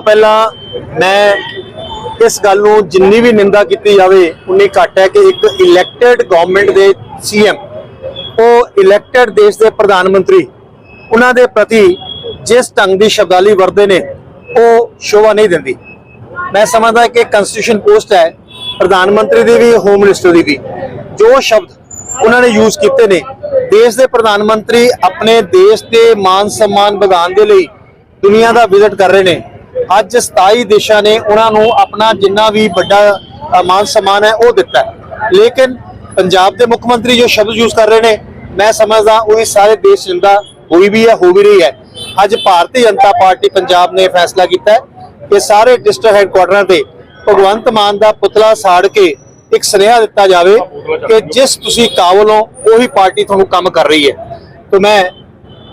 ਤੋਂ ਪਹਿਲਾਂ ਮੈਂ ਇਸ ਗੱਲ ਨੂੰ ਜਿੰਨੀ ਵੀ ਨਿੰਦਾ ਕੀਤੀ ਜਾਵੇ, ਉਨੀ ਘੱਟ ਹੈ ਕਿ ਇੱਕ ਇਲੈਕਟਿਡ ਗਵਰਨਮੈਂਟ ਦੇ ਸੀਐਮ ਉਹ ਇਲੈਕਟਿਡ ਦੇਸ਼ ਦੇ ਪ੍ਰਧਾਨ ਮੰਤਰੀ, ਉਹਨਾਂ ਦੇ ਪ੍ਰਤੀ ਜਿਸ ਢੰਗ ਦੀ ਸ਼ਬਦਾਲੀ ਵਰਦੇ ਨੇ, ਉਹ ਸ਼ੋਭਾ ਨਹੀਂ ਦਿੰਦੀ। ਮੈਂ ਸਮਝਦਾ ਕਿ ਕਨਸਟੀਟਿਊਸ਼ਨ ਪੋਸਟ ਹੈ, ਪ੍ਰਧਾਨ ਮੰਤਰੀ ਦੀ ਵੀ ਹੋਮ ਮਿਨਿਸਟਰ ਦੀ ਵੀ। ਜੋ ਸ਼ਬਦ ਉਹਨਾਂ ਨੇ ਯੂਜ਼ ਕੀਤੇ ਨੇ, ਦੇਸ਼ ਦੇ ਪ੍ਰਧਾਨ ਮੰਤਰੀ ਆਪਣੇ ਦੇਸ਼ ਦੇ ਮਾਨ ਸਨਮਾਨ ਵਧਾਉਣ ਦੇ ਲਈ ਦੁਨੀਆ ਦਾ ਵਿਜ਼ਿਟ ਕਰ ਰਹੇ ਨੇ ਅੱਜ 27 ਦੇਸ਼ਾਂ ਨੇ ਉਹਨਾਂ ਨੂੰ ਆਪਣਾ ਜਿੰਨਾ ਵੀ ਵੱਡਾ ਮਾਨ ਸਨਮਾਨ ਹੈ, ਉਹ ਦਿੱਤਾ ਲੇਕਿਨ ਪੰਜਾਬ ਦੇ ਮੁੱਖ ਮੰਤਰੀ ਜੋ ਸ਼ਬਦ ਯੂਜ਼ ਕਰ ਰਹੇ ਨੇ, ਮੈਂ ਸਮਝਦਾ ਉਹ ਵੀ ਸਾਰੇ ਦੇਸ਼ ਜਿੰਦਾ ਹੋਈ ਵੀ ਹੈ, ਹੋ ਵੀ ਰਹੀ ਹੈ। ਅੱਜ ਭਾਰਤੀ ਜਨਤਾ ਪਾਰਟੀ ਪੰਜਾਬ ਨੇ ਫੈਸਲਾ ਕੀਤਾ ਹੈ ਕਿ ਸਾਰੇ ਡਿਸਟ੍ਰਿਕਟ ਹੈੱਡਕੁਆਟਰਾਂ ਤੇ ਭਗਵੰਤ ਮਾਨ ਦਾ ਪੁਤਲਾ ਸਾੜ ਕੇ ਇੱਕ ਸੁਨੇਹਾ ਦਿੱਤਾ ਜਾਵੇ ਕਿ ਜਿਸ ਤੁਸੀਂ ਕਾਬਲ ਹੋ, ਉਹੀ ਪਾਰਟੀ ਤੁਹਾਨੂੰ ਕੰਮ ਕਰ ਰਹੀ ਹੈ। ਤੇ ਮੈਂ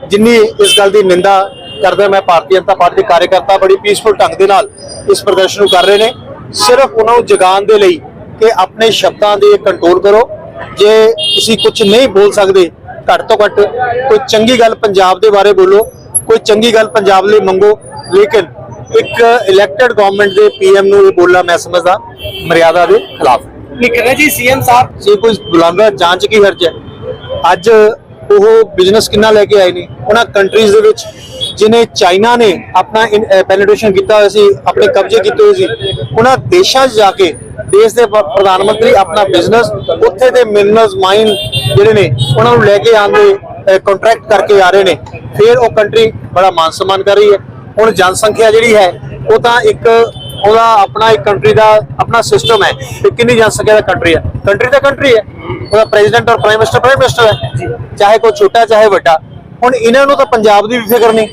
ਜਿੰਨੀ ਇਸ ਗੱਲ ਦੀ ਨਿੰਦਾ ਕਰਦਾ ਮੈਂ ਭਾਰਤੀ ਜਨਤਾ ਪਾਰਟੀ ਦੇ ਕਾਰਜਕਰਤਾ ਬੜੀ ਪੀਸਫੁਲ ਢੰਗ ਦੇ ਨਾਲ ਇਸ ਪ੍ਰਦਰਸ਼ਨ ਨੂੰ ਕਰ ਰਹੇ ਨੇ। ਸਿਰਫ ਉਹਨਾਂ ਨੂੰ ਜਗਾਉਣ ਦੇ ਲਈ ਕਿ ਆਪਣੇ ਸ਼ਬਦਾਂ ਦੇ ਕੰਟਰੋਲ ਕਰੋ। ਜੇ ਤੁਸੀਂ ਕੁਝ ਨਹੀਂ ਬੋਲ ਸਕਦੇ ਘੱਟ ਤੋਂ ਘੱਟ ਕੋਈ ਚੰਗੀ ਗੱਲ ਪੰਜਾਬ ਦੇ ਬਾਰੇ ਬੋਲੋ ਕੋਈ ਚੰਗੀ ਗੱਲ ਪੰਜਾਬ ਲਈ ਮੰਗੋ। ਲੇਕਿਨ ਇੱਕ ਇਲੈਕਟਿਡ ਗਵਰਨਮੈਂਟ ਦੇ ਪੀਐਮ ਨੂੰ ਇਹ ਬੋਲਣਾ ਮੈਂ ਸਮਝਦਾ ਮਰਿਆਦਾ ਦੇ ਖਿਲਾਫ। ਲਿਖ ਰਹੇ ਜੀ ਸੀਐਮ ਸਾਹਿਬ। ਜੇ ਕੋਈ ਬੁਲਾਉਂਦਾ ਜਾਂਚ ਕੀ ਹਰਜ ਹੈ? ਅੱਜ ਉਹ ਬਿਜ਼ਨਸ ਕਿੰਨਾ ਲੈ ਕੇ ਆਏ ਨੇ? ਉਹਨਾਂ ਕੰਟਰੀਜ਼ ਦੇ ਵਿੱਚ ਜਿਨੇ ਚਾਈਨਾ ਨੇ ਆਪਣਾ ਪੈਨੇਟ੍ਰੇਸ਼ਨ ਕੀਤਾ ਹੋਇਆ ਸੀ, ਆਪਣੇ ਕਬਜ਼ੇ ਕੀਤੇ ਹੋਏ ਸੀ, ਉਹਨਾਂ ਦੇਸ਼ਾਂ 'ਚ ਜਾ ਕੇ ਦੇਸ਼ ਦੇ ਪ੍ਰਧਾਨ ਮੰਤਰੀ ਆਪਣਾ ਬਿਜ਼ਨਸ ਉੱਥੇ ਦੇ ਮਿਨਰਲਸ ਮਾਈਨ ਜਿਹੜੇ ਨੇ, ਉਹਨਾਂ ਨੂੰ ਲੈ ਕੇ ਆਉਂਦੇ ਕੰਟਰੈਕਟ ਕਰਕੇ ਆ ਰਹੇ ਨੇ। ਫਿਰ ਉਹ ਕੰਟਰੀ ਬੜਾ ਮਾਨ ਸਨਮਾਨ ਕਰ ਰਹੀ ਹੈ। ਹੁਣ ਜਨਸੰਖਿਆ ਜਿਹੜੀ ਹੈ, ਉਹ ਤਾਂ ਇੱਕ ਉਹਦਾ ਆਪਣਾ ਇੱਕ ਕੰਟਰੀ ਦਾ ਆਪਣਾ ਸਿਸਟਮ ਹੈ ਕਿ ਕਿੰਨੀ ਜਨਸੰਖਿਆ ਦਾ ਕੰਟਰੀ ਹੈ। ਕੰਟਰੀ ਤਾਂ ਕੰਟਰੀ ਹੈ, ਉਹਦਾ ਪ੍ਰੈਜ਼ੀਡੈਂਟ ਔਰ ਪ੍ਰਾਈਮ ਮਿਨਿਸਟਰ ਪ੍ਰਾਈਮ ਮਿਨਿਸਟਰ ਹੈ। ਚਾਹੇ ਕੋਈ ਛੋਟਾ, ਚਾਹੇ ਵੱਡਾ। ਹੁਣ ਇਹਨਾਂ ਨੂੰ ਤਾਂ ਪੰਜਾਬ ਦੀ ਵੀ ਫਿਕਰ ਨਹੀਂ।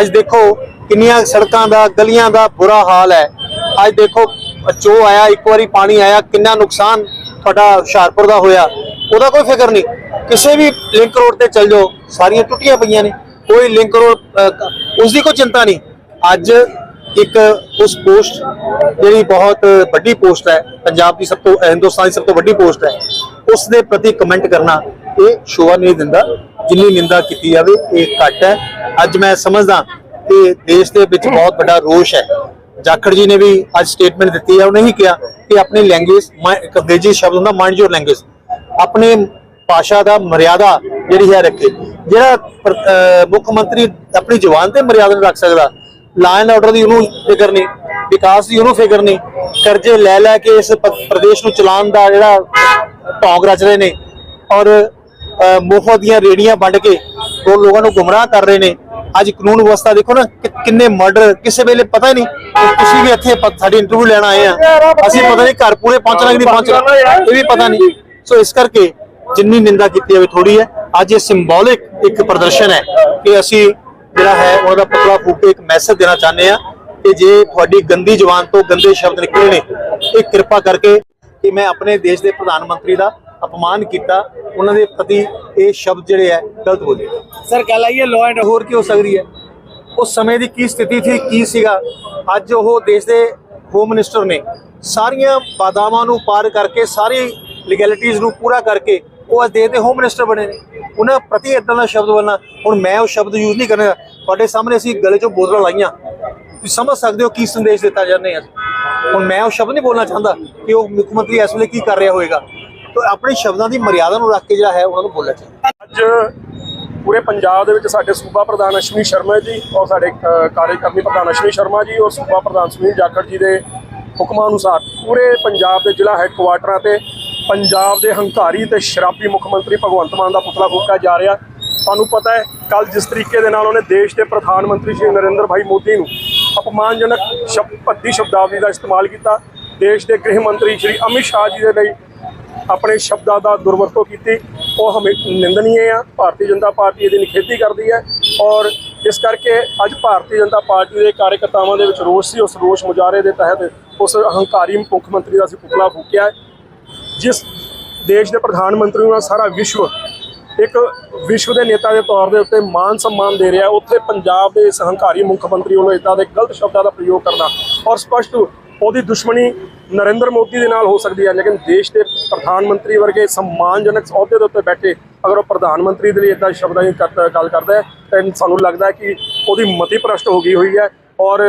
ਅੱਜ ਦੇਖੋ ਕਿੰਨੀਆਂ ਸੜਕਾਂ ਦਾ ਗਲੀਆਂ ਦਾ ਬੁਰਾ ਹਾਲ ਹੈ। ਅੱਜ ਦੇਖੋ ਚੋ ਆਇਆ ਇੱਕ ਵਾਰੀ ਪਾਣੀ ਆਇਆ ਕਿੰਨਾ ਨੁਕਸਾਨ ਤੁਹਾਡਾ ਹੁਸ਼ਿਆਰਪੁਰ ਦਾ ਹੋਇਆ। ਉਹਦਾ ਕੋਈ ਫਿਕਰ ਨਹੀਂ। ਕਿਸੇ ਵੀ ਲਿੰਕ ਰੋਡ ਤੇ ਚੱਲ ਜਾਓ ਸਾਰੀਆਂ ਟੁੱਟੀਆਂ ਪਈਆਂ ਨੇ। ਕੋਈ ਲਿੰਕ ਰੋਡ ਅਹ, ਉਸ ਦੀ ਕੋਈ ਚਿੰਤਾ ਨਹੀਂ। ਅੱਜ ਇੱਕ ਉਸ ਪੋਸਟ ਜਿਹੜੀ ਬਹੁਤ ਵੱਡੀ ਪੋਸਟ ਹੈ ਪੰਜਾਬ ਦੀ ਸਭ ਤੋਂ ਹਿੰਦੁਸਤਾਨ ਦੀ ਸਭ ਤੋਂ ਵੱਡੀ ਪੋਸਟ ਹੈ ਉਸ ਦੇ ਪ੍ਰਤੀ ਕਮੈਂਟ ਕਰਨਾ ਇਹ ਸ਼ੋਭਾ ਨਹੀਂ ਦਿੰਦਾ। ਜਿੰਨੀ ਨਿੰਦਾ ਕੀਤੀ ਜਾਵੇ, ਇਹ ਘੱਟ ਹੈ। ਅੱਜ ਮੈਂ ਸਮਝਦਾ ਕਿ ਦੇਸ਼ ਦੇ ਵਿੱਚ ਬਹੁਤ ਵੱਡਾ ਰੋਸ਼ ਹੈ। ਜਾਖੜ ਜੀ ਨੇ ਵੀ ਅੱਜ ਸਟੇਟਮੈਂਟ ਦਿੱਤੀ ਹੈ। ਉਹਨੇ ਹੀ ਕਿਹਾ ਕਿ ਆਪਣੀ ਲੈਂਗੁਏਜ ਇੱਕ ਅੰਗਰੇਜ਼ੀ ਸ਼ਬਦ ਹੁੰਦਾ ਮਾਈਂਡ ਯੂਰ ਲੈਂਗੁਏਜ ਆਪਣੇ ਭਾਸ਼ਾ ਦਾ ਮਰਿਆਦਾ ਜਿਹੜੀ ਹੈ ਰੱਖੇ। ਜਿਹੜਾ ਮੁੱਖ ਮੰਤਰੀ ਆਪਣੀ ਜ਼ੁਬਾਨ ਤੇ ਮਰਿਆਦਾ ਨਹੀਂ ਰੱਖ ਸਕਦਾ। ਲਾ ਐਂਡ ਆਰਡਰ ਦੀ ਉਹਨੂੰ ਫਿਕਰ ਨਹੀਂ, ਵਿਕਾਸ ਦੀ ਉਹਨੂੰ ਫਿਕਰ ਨਹੀਂ। ਕਰਜ਼ੇ ਲੈ ਲੈ ਕੇ ਇਸ ਪ੍ਰਦੇਸ਼ ਨੂੰ ਚਲਾਉਣ ਦਾ ਜਿਹੜਾ ਢੌਂਗ ਰਚ ਰਹੇ ਨੇ। ਔਰ ਅਹ ਦੀਆਂ ਰੇੜੀਆਂ ਵੰਡ ਕੇ ਉਹ ਲੋਕਾਂ ਨੂੰ ਗੁੰਮਰਾਹ ਕਰ ਰਹੇ ਨੇ। ਅੱਜ ਕਾਨੂੰਨ ਵਿਵਸਥਾ ਦੇਖੋ ਨਾ ਕਿੰਨੇ ਮਰਡਰ ਕਿਸੇ ਵੇਲੇ ਪਤਾ ਹੀ ਨਹੀਂ ਤੁਸੀਂ ਵੀ ਇੱਥੇ ਸਾਡੀ ਇੰਟਰਵਿਊ ਲੈਣ ਆਏ ਆ। ਅਸੀਂ ਪਤਾ ਨਹੀਂ ਘਰ ਪੂਰੇ ਪਹੁੰਚਣਾ ਕਿ ਨਹੀਂ ਪਹੁੰਚਣਾ ਇਹ ਵੀ ਪਤਾ ਨਹੀਂ। ਸੋ ਇਸ ਕਰਕੇ ਜਿੰਨੀ ਨਿੰਦਾ ਕੀਤੀ ਜਾਵੇ ਥੋੜੀ ਹੈ। ਅੱਜ ਇਹ ਸਿੰਬੋਲਿਕ ਇੱਕ ਪ੍ਰਦਰਸ਼ਨ ਹੈ ਕਿ ਅਸੀਂ ਜਿਹੜਾ ਹੈ, ਉਹਨਾਂ ਦਾ ਪੁਤਲਾ ਫੂਕ ਕੇ ਇੱਕ ਮੈਸੇਜ ਦੇਣਾ ਚਾਹੁੰਦੇ ਆ ਕਿ ਜੇ ਤੁਹਾਡੀ ਗੰਦੀ ਜ਼ੁਬਾਨ ਤੋਂ ਗੰਦੇ ਸ਼ਬਦ ਨਿਕਲੇ ਨੇ, ਇਹ ਕਿਰਪਾ ਕਰਕੇ ਕਿ ਮੈਂ ਆਪਣੇ ਦੇਸ਼ ਦੇ ਪ੍ਰਧਾਨ ਮੰਤਰੀ ਦਾ ਅਪਮਾਨ ਕੀਤਾ ਉਹਨਾਂ ਦੇ ਪ੍ਰਤੀ ਇਹ ਸ਼ਬਦ ਜਿਹੜੇ ਹੈ ਗਲਤ ਬੋਲੇ ਸਰ ਗੱਲ ਆਈ ਹੈ ਲਾਅ ਐਂਡ ਹੋਰ ਕੀ ਹੋ ਸਕਦੀ ਹੈ? ਉਸ ਸਮੇਂ ਦੀ ਕੀ ਸਥਿਤੀ ਸੀ ਕੀ ਸੀਗਾ? ਅੱਜ ਉਹ ਦੇਸ਼ ਦੇ ਹੋਮ ਮਿਨਿਸਟਰ ਨੇ ਸਾਰੀਆਂ ਬਾਦਾਮਾਂ ਨੂੰ ਪਾਰ ਕਰਕੇ ਸਾਰੀ ਲੀਗੈਲਿਟੀਆਂ ਨੂੰ ਪੂਰਾ ਕਰਕੇ ਉਹ ਅੱਜ ਦੇਸ਼ ਦੇ ਹੋਮ ਮਿਨਿਸਟਰ ਬਣੇ ਨੇ। ਉਹਨਾਂ ਪ੍ਰਤੀ ਇਦਾਂ ਦਾ ਸ਼ਬਦ ਬੋਲਣਾ ਹੁਣ ਮੈਂ ਉਹ ਸ਼ਬਦ ਯੂਜ਼ ਨਹੀਂ ਕਰਨਾ ਤੁਹਾਡੇ ਸਾਹਮਣੇ ਅਸੀਂ ਗਲੇ 'ਚੋਂ ਬੋਤਲਾਂ ਲਾਈਆਂ। ਤੁਸੀਂ ਸਮਝ ਸਕਦੇ ਹੋ ਕੀ ਸੰਦੇਸ਼ ਦਿੱਤਾ ਜਾਂਦੇ ਆ। ਹੁਣ ਮੈਂ ਉਹ ਸ਼ਬਦ ਨਹੀਂ ਬੋਲਣਾ ਚਾਹੁੰਦਾ ਕਿ ਉਹ ਮੁੱਖ ਮੰਤਰੀ ਇਸ ਵੇਲੇ ਕੀ ਕਰ ਰਿਹਾ ਹੋਵੇਗਾ। ਤਾਂ ਆਪਣੇ ਸ਼ਬਦਾਂ ਦੀ ਮਰਿਆਦਾ ਨੂੰ ਰੱਖ ਕੇ ਜਿਹੜਾ ਹੈ ਉਹਨਾਂ ਨੂੰ ਬੋਲਣਾ ਚਾਹੀਦਾ ਅੱਜ ਪੂਰੇ ਪੰਜਾਬ ਦੇ ਵਿੱਚ ਸਾਡੇ ਸੂਬਾ ਪ੍ਰਧਾਨ ਅਸ਼ਵਨੀ ਸ਼ਰਮਾ ਜੀ ਔਰ ਸਾਡੇ ਅ, ਪ੍ਰਧਾਨ ਅਸ਼ਵਨੀ ਸ਼ਰਮਾ ਜੀ ਔਰ ਸੂਬਾ ਪ੍ਰਧਾਨ ਸੁਨੀਲ ਜਾਖੜ ਜੀ ਦੇ ਹੁਕਮਾਂ ਅਨੁਸਾਰ ਪੂਰੇ ਪੰਜਾਬ ਦੇ ਜ਼ਿਲ੍ਹਾ ਹੈੱਡਕੁਆਟਰਾਂ ਤੇ ਪੰਜਾਬ ਦੇ ਹੰਕਾਰੀ ਤੇ ਸ਼ਰਾਬੀ ਮੁੱਖ ਮੰਤਰੀ ਭਗਵੰਤ ਮਾਨ ਦਾ ਪੁਤਲਾ ਫੂਕਿਆ ਜਾ ਰਿਹਾ। ਤੁਹਾਨੂੰ ਪਤਾ ਹੈ ਕੱਲ ਜਿਸ ਤਰੀਕੇ ਦੇ ਨਾਲ ਉਹਨੇ ਦੇਸ਼ ਦੇ ਪ੍ਰਧਾਨ ਮੰਤਰੀ ਸ਼੍ਰੀ ਨਰਿੰਦਰ ਭਾਈ ਮੋਦੀ ਨੂੰ ਅਪਮਾਨਜਨਕ ਸ਼ਬਦ ਭੱਦੀ ਸ਼ਬਦਾਵਲੀ ਦਾ ਇਸਤੇਮਾਲ ਕੀਤਾ। ਦੇਸ਼ ਦੇ ਗ੍ਰਹਿ ਮੰਤਰੀ ਸ਼੍ਰੀ ਅਮਿਤ ਸ਼ਾਹ ਜੀ ਦੇ ਲਈ ਆਪਣੇ ਸ਼ਬਦਾਂ ਦਾ ਦੁਰਵਰਤੋਂ ਕੀਤੀ, ਉਹ ਹਮੇ ਨਿੰਦਨੀਏ ਆ। ਭਾਰਤੀ ਜਨਤਾ ਪਾਰਟੀ ਇਹਦੀ ਨਿਖੇਧੀ ਕਰਦੀ ਹੈ ਔਰ ਇਸ ਕਰਕੇ ਅੱਜ ਭਾਰਤੀ ਜਨਤਾ ਪਾਰਟੀ ਦੇ ਕਾਰਜਕਰਤਾਵਾਂ ਦੇ ਵਿੱਚ ਰੋਸ ਸੀ। ਉਸ ਰੋਸ ਮੁਜ਼ਾਹਰੇ ਦੇ ਤਹਿਤ ਉਸ ਹੰਕਾਰੀ ਮੁੱਖ ਮੰਤਰੀ ਦਾ ਅਸੀਂ ਪੁਤਲਾ ਫੂਕਿਆ ਜਿਸ ਦੇਸ਼ ਦੇ ਪ੍ਰਧਾਨ ਮੰਤਰੀ ਨੂੰ ਸਾਰਾ ਵਿਸ਼ਵ ਇੱਕ ਵਿਸ਼ਵ ਦੇ ਨੇਤਾ ਦੇ ਤੌਰ ਦੇ ਉੱਤੇ ਮਾਨ ਸਨਮਾਨ ਦੇ ਰਿਹਾ ਉੱਥੇ ਪੰਜਾਬ ਦੇ ਇਸ ਹੰਕਾਰੀ ਮੁੱਖ ਮੰਤਰੀ ਵੱਲੋਂ ਇਦਾਂ ਦੇ ਗਲਤ ਸ਼ਬਦਾਂ ਦਾ ਪ੍ਰਯੋਗ ਕਰਨਾ ਔਰ ਸਪਸ਼ਟ ਉਹਦੀ ਦੁਸ਼ਮਣੀ ਨਰਿੰਦਰ ਮੋਦੀ ਦੇ ਨਾਲ ਹੋ ਸਕਦੀ ਹੈ, ਲੇਕਿਨ ਦੇਸ਼ ਦੇ ਪ੍ਰਧਾਨ ਮੰਤਰੀ ਵਰਗੇ ਸਨਮਾਨਜਨਕ ਅਹੁਦੇ ਦੇ ਉੱਤੇ ਬੈਠੇ ਅਗਰ ਉਹ ਪ੍ਰਧਾਨ ਮੰਤਰੀ ਦੇ ਲਈ ਇਦਾਂ ਸ਼ਬਦਾਂ ਦੀ ਗੱਲ ਕਰਦਾ ਹੈ, ਤਾਂ ਸਾਨੂੰ ਲੱਗਦਾ ਹੈ ਕਿ ਉਹਦੀ ਮਤੀ ਭ੍ਰਸ਼ਟ ਹੋ ਗਈ ਹੋਈ ਹੈ ਔਰ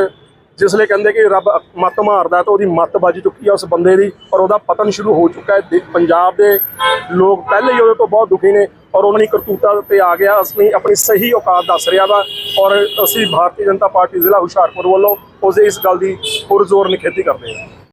ਜਿਸ ਲਈ ਕਹਿੰਦੇ ਕਿ ਰੱਬ ਮੱਤ ਮਾਰਦਾ ਤਾਂ ਉਹਦੀ ਮੱਤ ਵੱਜ ਚੁੱਕੀ ਹੈ ਉਸ ਬੰਦੇ ਦੀ ਔਰ ਉਹਦਾ ਪਤਨ ਸ਼ੁਰੂ ਹੋ ਚੁੱਕਾ ਹੈ। ਦੇ- ਪੰਜਾਬ ਦੇ ਲੋਕ ਪਹਿਲੇ ਹੀ ਉਹਦੇ ਤੋਂ ਬਹੁਤ ਦੁਖੀ ਨੇ ਔਰ ਉਹਨਾਂ ਦੀ ਕਰਤੂਤਾਂ ਤੇ ਆ ਗਿਆ। ਅਸੀਂ ਆਪਣੀ ਸਹੀ ਔਕਾਤ ਦੱਸ ਰਿਹਾ ਵਾ ਔਰ ਅਸੀਂ ਭਾਰਤੀ ਜਨਤਾ ਪਾਰਟੀ ਜ਼ਿਲ੍ਹਾ ਹੁਸ਼ਿਆਰਪੁਰ ਵੱਲੋਂ ਉਸ ਇਸ ਗੱਲ ਦੀ ਪੁਰਜ਼ੋਰ ਨਿਖੇਧੀ ਕਰਦੇ ਹਾਂ।